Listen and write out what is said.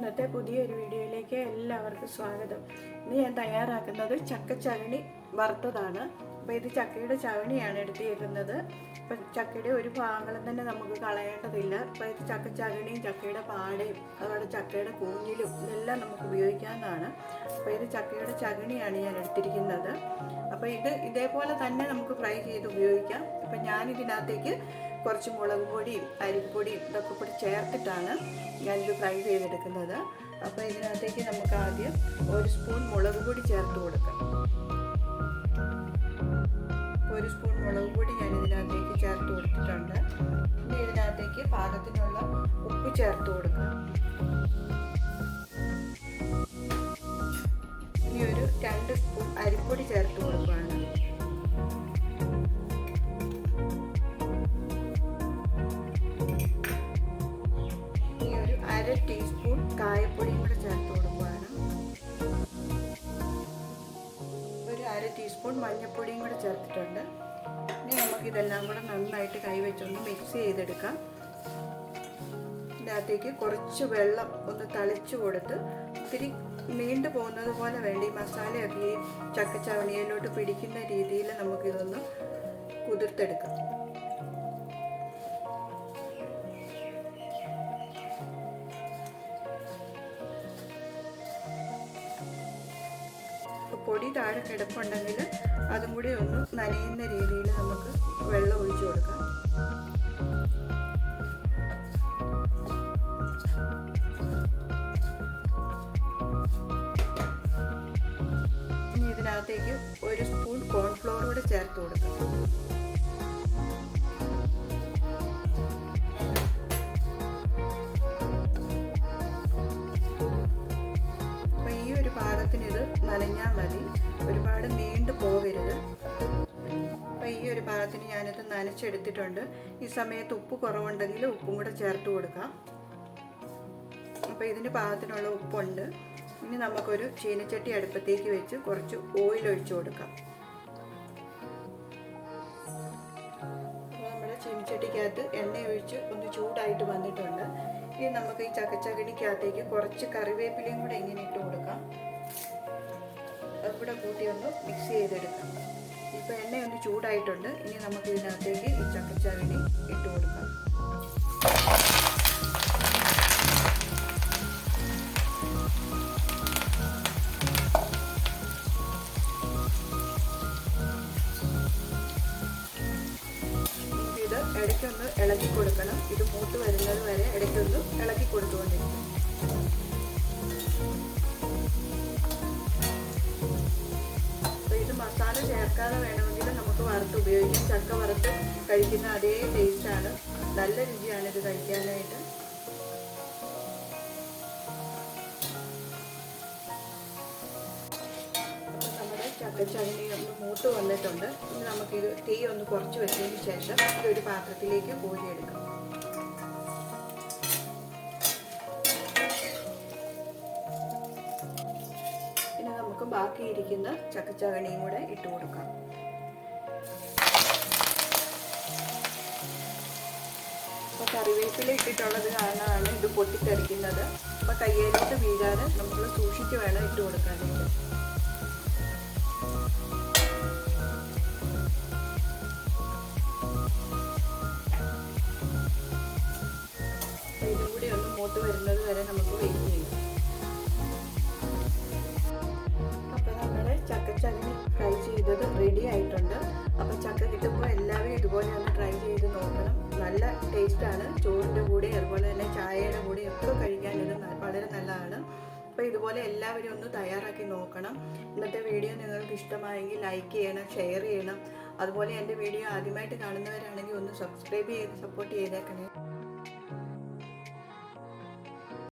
ഇന്നത്തെ പുതിയൊരു വീഡിയോയിലേക്ക് എല്ലാവർക്കും സ്വാഗതം. ഇന്ന് ഞാൻ തയ്യാറാക്കുന്നത് ചക്ക ചകണി വറുത്തതാണ്. അപ്പോൾ ഇത് ചക്കയുടെ ചവണിയാണ് എടുത്തിരിക്കുന്നത്. അപ്പം ചക്കയുടെ ഒരു ഭാഗങ്ങളും തന്നെ നമുക്ക് കളയേണ്ടതില്ല. അപ്പോൾ ഇത് ചക്ക ചകണിയും ചക്കയുടെ പാടയും അതുപോലെ ചക്കയുടെ കൂഞ്ഞിലും ഇതെല്ലാം നമുക്ക് ഉപയോഗിക്കാവുന്നതാണ്. അപ്പോൾ ഇത് ചക്കയുടെ ചകണിയാണ് ഞാൻ എടുത്തിരിക്കുന്നത്. അപ്പോൾ ഇത് ഇതേപോലെ തന്നെ നമുക്ക് ഫ്രൈ ചെയ്ത് ഉപയോഗിക്കാം. അപ്പം ഞാൻ ഇതിനകത്തേക്ക് കുറച്ച് മുളക് പൊടിയും അരിപ്പൊടിയും ഇതൊക്കെ കൂടി ചേർത്തിട്ടാണ് ഞാനിത് ഫ്രൈ ചെയ്തെടുക്കുന്നത്. അപ്പോൾ ഇതിനകത്തേക്ക് നമുക്ക് ആദ്യം ഒരു സ്പൂൺ മുളക് പൊടി ചേർത്ത് കൊടുക്കാം. ഒരു സ്പൂൺ മുളക് പൊടി ഞാൻ ഇതിനകത്തേക്ക് ചേർത്ത് കൊടുത്തിട്ടുണ്ട്. ഇനി ഇതിനകത്തേക്ക് പാകത്തിനുള്ള ഉപ്പ് ചേർത്ത് കൊടുക്കാം. ഇനി ഒരു രണ്ട് സ്പൂൺ അരിപ്പൊടി ചേർത്ത് ടീസ്പൂൺ കായപ്പൊടിയും കൂടെ ചേർത്ത് കൊടുക്കുകയാണ് ഒരു അര ടീസ്പൂൺ മഞ്ഞൾപ്പൊടിയും കൂടെ ചേർത്തിട്ടുണ്ട്. ഇനി നമുക്കിതെല്ലാം കൂടെ നന്നായിട്ട് കൈവച്ചൊന്ന് മിക്സ് ചെയ്തെടുക്കാം. ഇതിനകത്തേക്ക് കുറച്ച് വെള്ളം ഒന്ന് തളിച്ചു കൊടുത്ത് ഇത്തിരി നീണ്ടു പോകുന്നത് പോലെ വേണ്ട. ഈ മസാലയൊക്കെ ഈ ചക്കച്ചവണിയിലോട്ട് പിടിക്കുന്ന രീതിയിൽ നമുക്കിതൊന്ന് കുതിർത്തെടുക്കാം. പൊടി താഴെ കിടപ്പുണ്ടെങ്കിൽ അതും കൂടി ഒന്ന് നനയുന്ന രീതിയിൽ നമുക്ക് വെള്ളം ഒഴിച്ചു കൊടുക്കാം. ഇനി ഇതിനകത്തേക്ക് ഒരു സ്പൂൺ കോൺഫ്ലോർ കൂടെ ചേർത്ത് കൊടുക്കാം. പാകത്തിന് ഇത് നനഞ്ഞാൽ മതി. ഒരുപാട് നീണ്ടു പോകരുത്. അപ്പോൾ ഈ ഒരു പാകത്തിന് ഞാനിത് നനച്ചെടുത്തിട്ടുണ്ട്. ഈ സമയത്ത് ഉപ്പ് കുറവുണ്ടെങ്കിൽ ഉപ്പും കൂടെ ചേർത്ത് കൊടുക്കാം. അപ്പോൾ ഇതിന് പാകത്തിനുള്ള ഉപ്പുണ്ട്. ഇനി നമുക്കൊരു ചീനച്ചട്ടി അടുപ്പത്തേക്ക് വെച്ച് കുറച്ച് ഓയിൽ ഒഴിച്ചു കൊടുക്കാം. നമ്മുടെ ചീനച്ചട്ടിക്കകത്ത് എണ്ണ ഒഴിച്ച് ഒന്ന് ചൂടായിട്ട് വന്നിട്ടുണ്ട്. ഇനി നമുക്ക് ഈ ചക്കച്ചകടിക്കകത്തേക്ക് കുറച്ച് കറിവേപ്പിലയും കൂടെ ഇങ്ങനെ ഇട്ട് കൂടെ കൂട്ടി ഒന്ന് മിക്സ് ചെയ്തെടുക്കാം. ഇപ്പോൾ എണ്ണ ഒന്ന് ചൂടായിട്ടുണ്ട്. ഇനി നമുക്ക് ഇതിനകത്തേക്ക് ഈ ചക്കച്ചാവിനെ ഇട്ട് കൊടുക്കാം. ഇളക്കി കൊടുക്കണം. ഇത് മൂത്ത് വരുന്നത് വരെ ഇടയ്ക്കൊന്ന് ഇളക്കി കൊടുത്തുകൊണ്ടിരിക്കും. മസാല ചേർക്കാതെ വേണമെങ്കിൽ നമുക്ക് വറുത്ത് ഉപയോഗിക്കാം. ചക്ക വറുത്ത് കഴിക്കുന്ന അതേ ടേസ്റ്റാണ് നല്ല രുചിയാണ് ഇത് കഴിക്കാനായിട്ട്. നമ്മുടെ ഒന്ന് മൂത്ത് വന്നിട്ടുണ്ട്. ഇനി നമുക്കിത് തീ ഒന്ന് കുറച്ച് വെച്ചതിന് ശേഷം ഇതൊരു പാത്രത്തിലേക്ക് കോരിയെടുക്കാം നമുക്ക് ബാക്കിയിരിക്കുന്ന ചക്കച്ചകണിയും കൂടെ ഇട്ട് കൊടുക്കാം. അപ്പോൾ കറിവേപ്പില ഇട്ടിട്ടുള്ളത് കാരണമാണ് ഇത് പൊട്ടിത്തെറിക്കുന്നത്. അപ്പോൾ കയ്യിലോട്ട് വീഴാതെ നമ്മൾ സൂക്ഷിച്ച് വേണം ഇട്ട് കൊടുക്കാനായിട്ട്. ഇതും കൂടി ഒന്ന് മൂത്ത് വരുന്നത് വരെ നമുക്ക് വെയിറ്റ് ചെയ്യാം. ചക്കച്ചകണി ഫ്രൈ ചെയ്തത് റെഡി ആയിട്ടുണ്ട്. അപ്പോൾ ചക്ക കിട്ടുമ്പോൾ എല്ലാവരും ഇതുപോലെ ഒന്ന് ട്രൈ ചെയ്ത് നോക്കണം. നല്ല ടേസ്റ്റാണ് ചോറിന്റെ കൂടെ അതുപോലെ തന്നെ ചായയുടെ കൂടെ ഒക്കെ കഴിക്കാൻ ഇത് വളരെ നല്ലതാണ്. അപ്പോൾ ഇതുപോലെ എല്ലാവരും ഒന്ന് തയ്യാറാക്കി നോക്കണം. ഇന്നത്തെ വീഡിയോ നിങ്ങൾക്ക് ഇഷ്ടമായെങ്കിൽ ലൈക്ക് ചെയ്യണം ഷെയർ ചെയ്യണം. അതുപോലെ എന്റെ വീഡിയോ ആദ്യമായിട്ട് കാണുന്നവരാണെങ്കിൽ ഒന്ന് സബ്സ്ക്രൈബ് ചെയ്ത് സപ്പോർട്ട് ചെയ്തേക്കണേ.